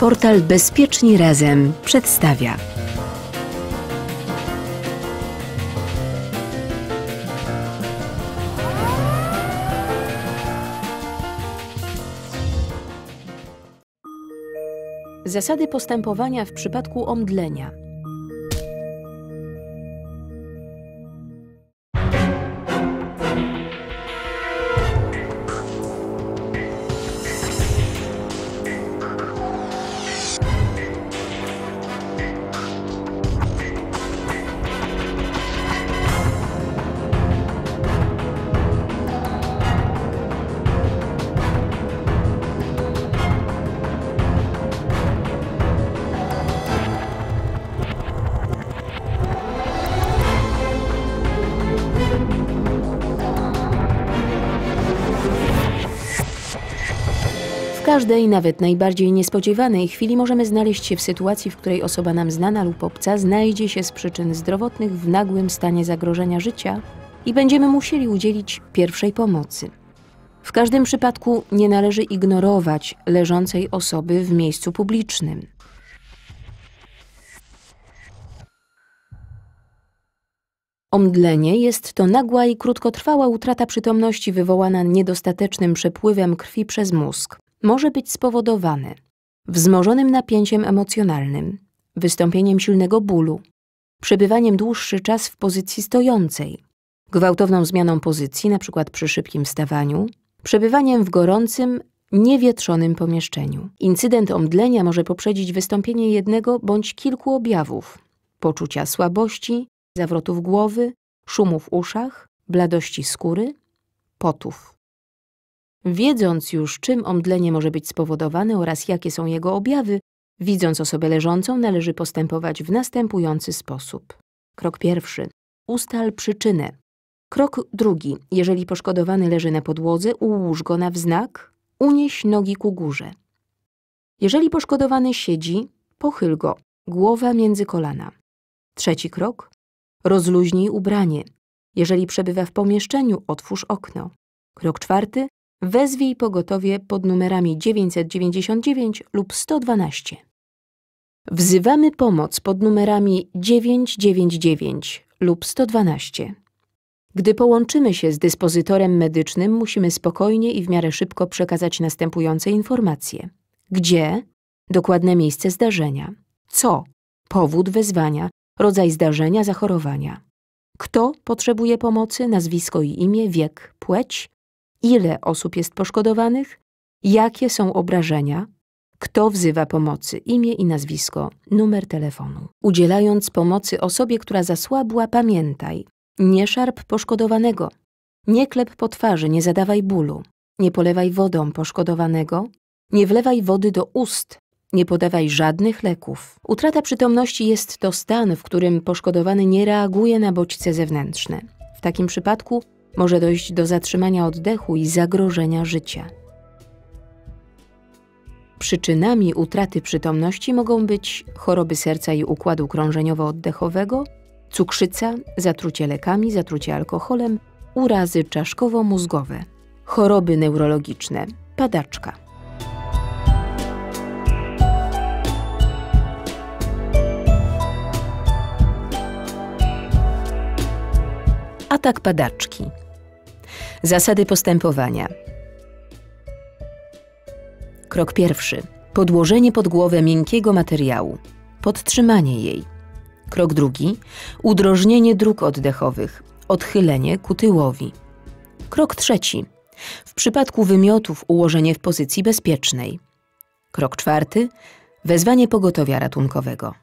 Portal Bezpieczni Razem przedstawia. Zasady postępowania w przypadku omdlenia. Każdej, nawet najbardziej niespodziewanej chwili możemy znaleźć się w sytuacji, w której osoba nam znana lub obca znajdzie się z przyczyn zdrowotnych w nagłym stanie zagrożenia życia i będziemy musieli udzielić pierwszej pomocy. W każdym przypadku nie należy ignorować leżącej osoby w miejscu publicznym. Omdlenie jest to nagła i krótkotrwała utrata przytomności wywołana niedostatecznym przepływem krwi przez mózg. Może być spowodowane wzmożonym napięciem emocjonalnym, wystąpieniem silnego bólu, przebywaniem dłuższy czas w pozycji stojącej, gwałtowną zmianą pozycji, np. przy szybkim wstawaniu, przebywaniem w gorącym, niewietrzonym pomieszczeniu. Incydent omdlenia może poprzedzić wystąpienie jednego bądź kilku objawów: poczucia słabości, zawrotów głowy, szumu w uszach, bladości skóry, potów. Wiedząc już, czym omdlenie może być spowodowane oraz jakie są jego objawy, widząc osobę leżącą, należy postępować w następujący sposób. Krok pierwszy. Ustal przyczynę. Krok drugi. Jeżeli poszkodowany leży na podłodze, ułóż go na wznak, unieś nogi ku górze. Jeżeli poszkodowany siedzi, pochyl go, głowa między kolana. Trzeci krok. Rozluźnij ubranie. Jeżeli przebywa w pomieszczeniu, otwórz okno. Krok czwarty. Wezwij pogotowie pod numerami 999 lub 112. Wzywamy pomoc pod numerami 999 lub 112. Gdy połączymy się z dyspozytorem medycznym, musimy spokojnie i w miarę szybko przekazać następujące informacje: gdzie, dokładne miejsce zdarzenia, co, powód wezwania, rodzaj zdarzenia, zachorowania, kto potrzebuje pomocy, nazwisko i imię, wiek, płeć, ile osób jest poszkodowanych, jakie są obrażenia, kto wzywa pomocy, imię i nazwisko, numer telefonu. Udzielając pomocy osobie, która zasłabła, pamiętaj, nie szarp poszkodowanego, nie klep po twarzy, nie zadawaj bólu, nie polewaj wodą poszkodowanego, nie wlewaj wody do ust, nie podawaj żadnych leków. Utrata przytomności jest to stan, w którym poszkodowany nie reaguje na bodźce zewnętrzne. W takim przypadku może dojść do zatrzymania oddechu i zagrożenia życia. Przyczynami utraty przytomności mogą być choroby serca i układu krążeniowo-oddechowego, cukrzyca, zatrucie lekami, zatrucie alkoholem, urazy czaszkowo-mózgowe, choroby neurologiczne, padaczka. Atak padaczki. Zasady postępowania. Krok pierwszy. Podłożenie pod głowę miękkiego materiału. Podtrzymanie jej. Krok drugi. Udrożnienie dróg oddechowych. Odchylenie ku tyłowi. Krok trzeci. W przypadku wymiotów ułożenie w pozycji bezpiecznej. Krok czwarty. Wezwanie pogotowia ratunkowego.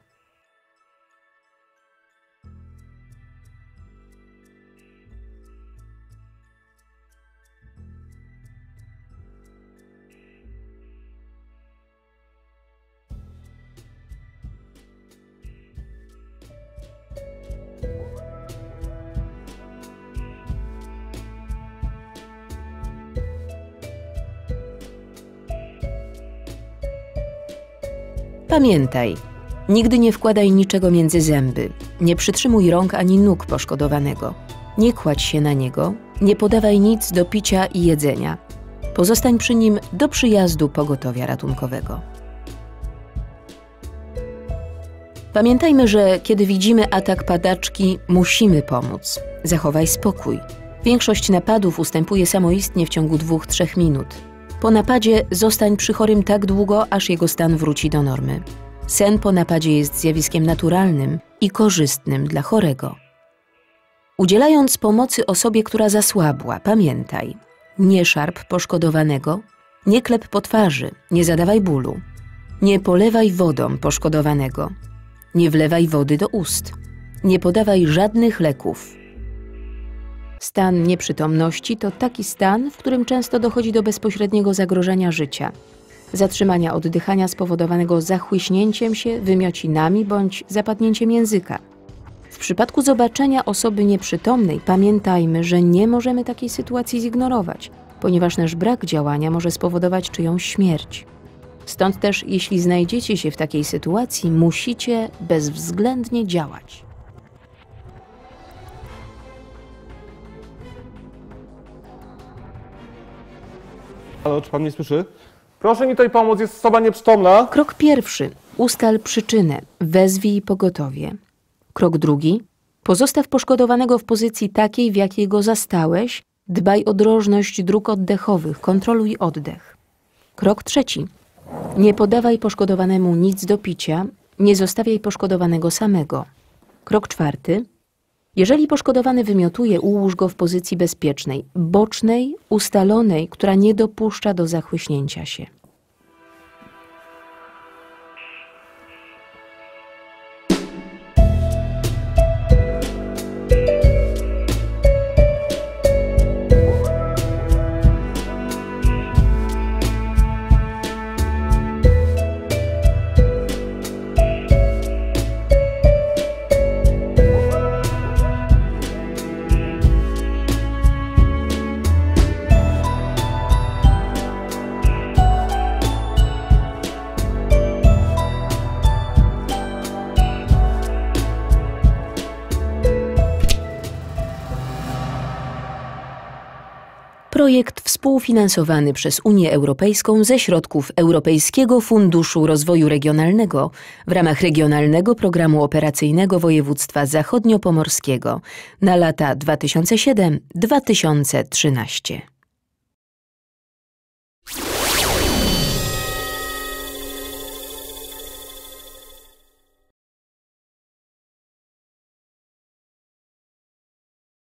Pamiętaj, nigdy nie wkładaj niczego między zęby, nie przytrzymuj rąk ani nóg poszkodowanego, nie kładź się na niego, nie podawaj nic do picia i jedzenia. Pozostań przy nim do przyjazdu pogotowia ratunkowego. Pamiętajmy, że kiedy widzimy atak padaczki, musimy pomóc. Zachowaj spokój. Większość napadów ustępuje samoistnie w ciągu 2-3 minut. Po napadzie zostań przy chorym tak długo, aż jego stan wróci do normy. Sen po napadzie jest zjawiskiem naturalnym i korzystnym dla chorego. Udzielając pomocy osobie, która zasłabła, pamiętaj: nie szarp poszkodowanego, nie klep po twarzy, nie zadawaj bólu, nie polewaj wodą poszkodowanego, nie wlewaj wody do ust, nie podawaj żadnych leków. Stan nieprzytomności to taki stan, w którym często dochodzi do bezpośredniego zagrożenia życia, zatrzymania oddychania spowodowanego zachłyśnięciem się, wymiocinami bądź zapadnięciem języka. W przypadku zobaczenia osoby nieprzytomnej pamiętajmy, że nie możemy takiej sytuacji zignorować, ponieważ nasz brak działania może spowodować czyjąś śmierć. Stąd też, jeśli znajdziecie się w takiej sytuacji, musicie bezwzględnie działać. Czy pan mnie słyszy? Proszę mi tutaj pomóc, jest osoba nieprzytomna. Krok pierwszy: ustal przyczynę, wezwij pogotowie. Krok drugi: pozostaw poszkodowanego w pozycji takiej, w jakiej go zastałeś. Dbaj o drożność dróg oddechowych, kontroluj oddech. Krok trzeci: nie podawaj poszkodowanemu nic do picia, nie zostawiaj poszkodowanego samego. Krok czwarty: jeżeli poszkodowany wymiotuje, ułóż go w pozycji bezpiecznej, bocznej, ustalonej, która nie dopuszcza do zachłyśnięcia się. Projekt współfinansowany przez Unię Europejską ze środków Europejskiego Funduszu Rozwoju Regionalnego w ramach Regionalnego Programu Operacyjnego Województwa Zachodniopomorskiego na lata 2007-2013.